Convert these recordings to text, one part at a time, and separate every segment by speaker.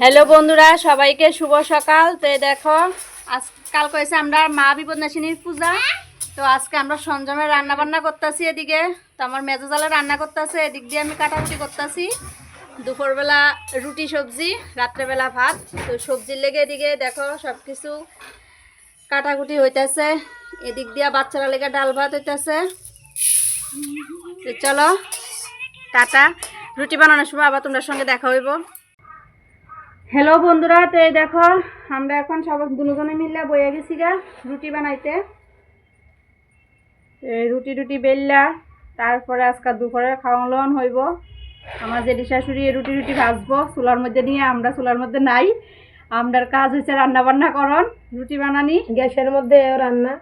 Speaker 1: Hello বন্ধুরা, সবাইকে শুভ সকাল। তো দেখো, আজ কাল কয়েছে আমরা মা বিপদনাশিনীর পূজা। তো আজকে আমরা সঞ্জমের রান্না বান্না করতেছি এদিকে। তো আমার মেজো জালে রান্না করতেছে, এদিক দিয়ে আমি কাটাকুটি করতেছি। দুপুরবেলা রুটি, সবজি, রাত্রেবেলা ভাত। তো সবজির লেগে এদিকে দেখো সব কিছু কাটাকুটি হইতেছে। এদিক দিয়ে বাচ্চারা লেগে ডাল ভাত হইতেছে। চলো, টাটা। রুটি বানানোর সময় আবার তোমার সঙ্গে দেখা হইব। হ্যালো বন্ধুরা তো এই দেখো আমরা এখন সব দুজনে মিলে বইয়া গেছি গা রুটি বানাইতে। এই রুটি রুটি বেললা তারপরে আজকাল দুপুরে খাওয়া লওয়ান হইব। আমার জেঠি শাশুড়ি রুটি রুটি ভাজবো চুলার মধ্যে নিয়ে আমরা চুলার মধ্যে নাই। আমরার কাজ হচ্ছে রান্না বান্না করন রুটি বানানি।
Speaker 2: গ্যাসের মধ্যে রান্না।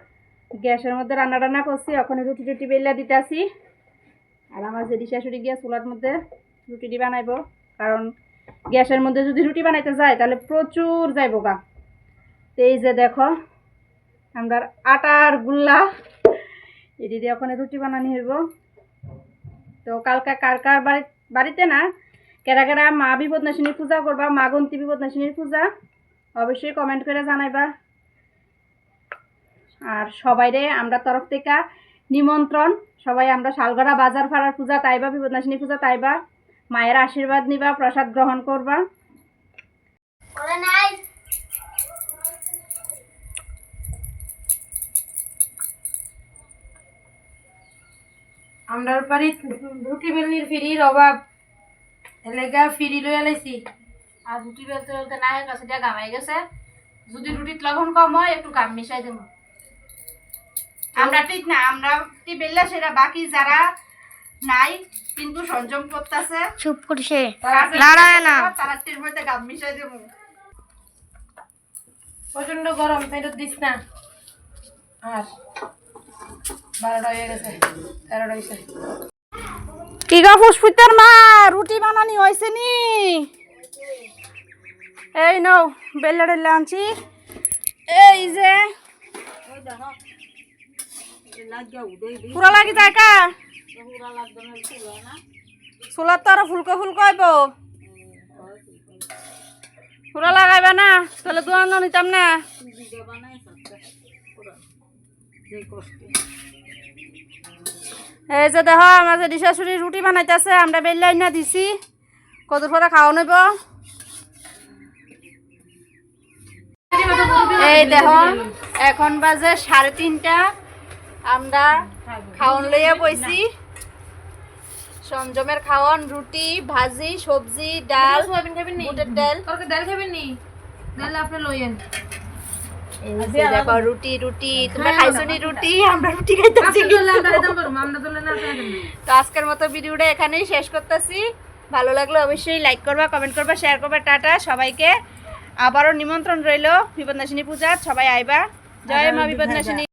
Speaker 1: গ্যাসের মধ্যে রান্না টান্না করছি ওখানে রুটি টুটি বেললা দিতেছি। আর আমার জেঠি শাশুড়ি গিয়ে চুলার মধ্যে রুটিটি বানাইবো, কারণ গ্যাসের মধ্যে যদি রুটি বানাইতে যায়, তাহলে প্রচুর যাইব গা। তো এই যে দেখো, আমরা আটার গুল্লা এটি দিয়ে ওখানে রুটি বানানি হইব। তো কালকে কার কার বাড়ি, বাড়িতে না, কেরা কেরা মা বিপদনাশিনী পূজা করবা, মা গন্তি বিপদনাশিনীর পূজা, অবশ্যই কমেন্ট করে জানাইবা। আর সবাইরে আমরা তরফ থেকে নিমন্ত্রণ। সবাই আমরা শালগড়া বাজার ফাড়ার পূজা তাইবা বিপদনাশিনী পূজা তাইবা মায়ের আশীর্বাদ নিবা প্রসাদ গ্রহণ করবা।
Speaker 2: আমরার বাড়ি রুটি বেলনির ফিরির অভাব। এলাকা ফিরি লই আলাইছি আর রুটি বেলতে বেলতে না হয়ে গেছে দিয়া গামাই গেছে। যদি রুটির লবণ কম হয় একটু গাম মিশাই দেবো।
Speaker 1: আমরা ঠিক না আমরা টি বেললা সেটা বাকি যারা নাই কিন্তু সংযম করতেছে
Speaker 2: চুপ করছে দাঁড়ায় না।
Speaker 1: তারা টির মধ্যে গাম মিশাই দেব।
Speaker 2: প্রচণ্ড গরম তাই তো দিস না। আর বারোটা হয়ে গেছে তেরোটা হয়েছে
Speaker 1: কি গো পুষ্পিতার মা রুটি বানানি হয়েছে নি? এই নাও বেল্লা টেল্লা আনছি এই যে পুরা লাগি যায় কা? চুলার তো আরও ফুলকো ফুলকো হইব। পুরা লাগাইবা না, তাহলে দোয়ান নিতাম না। এই যে দেখো, আমার যে শাশুড়ি রুটি বানাইতেছে, আমরা বেল্লাই না দিছি। কত পরে খাওয়া নইব। এই দেখো, এখন বাজে সাড়ে তিনটা। আমরা খাওয়ান লইয়া বইছি। সঞ্জমের খাওয়ান রুটি ভাজি সবজি ডাল
Speaker 2: সোয়াবিন খাবেন নি?
Speaker 1: ডাল।
Speaker 2: তরকে ডাল খাবেন নি? ডাল আপনি লইয়েন
Speaker 1: দেখো রুটি রুটি তোমরা খাইছো নি রুটি? আমরা রুটি খাইতেছি।
Speaker 2: আমরা দিতাম পারব আমরা
Speaker 1: তো আজকের মতো ভিডিওটা এখানেই শেষ করতেছি। ভালো লাগলে অবশ্যই লাইক করবা কমেন্ট করবা শেয়ার করবা টাটা। সবাইকে আবারও নিমন্ত্রণ রইল বিপদনাশিনী পূজার। সবাই আইবা। জয় মা বিপদনাশিনী।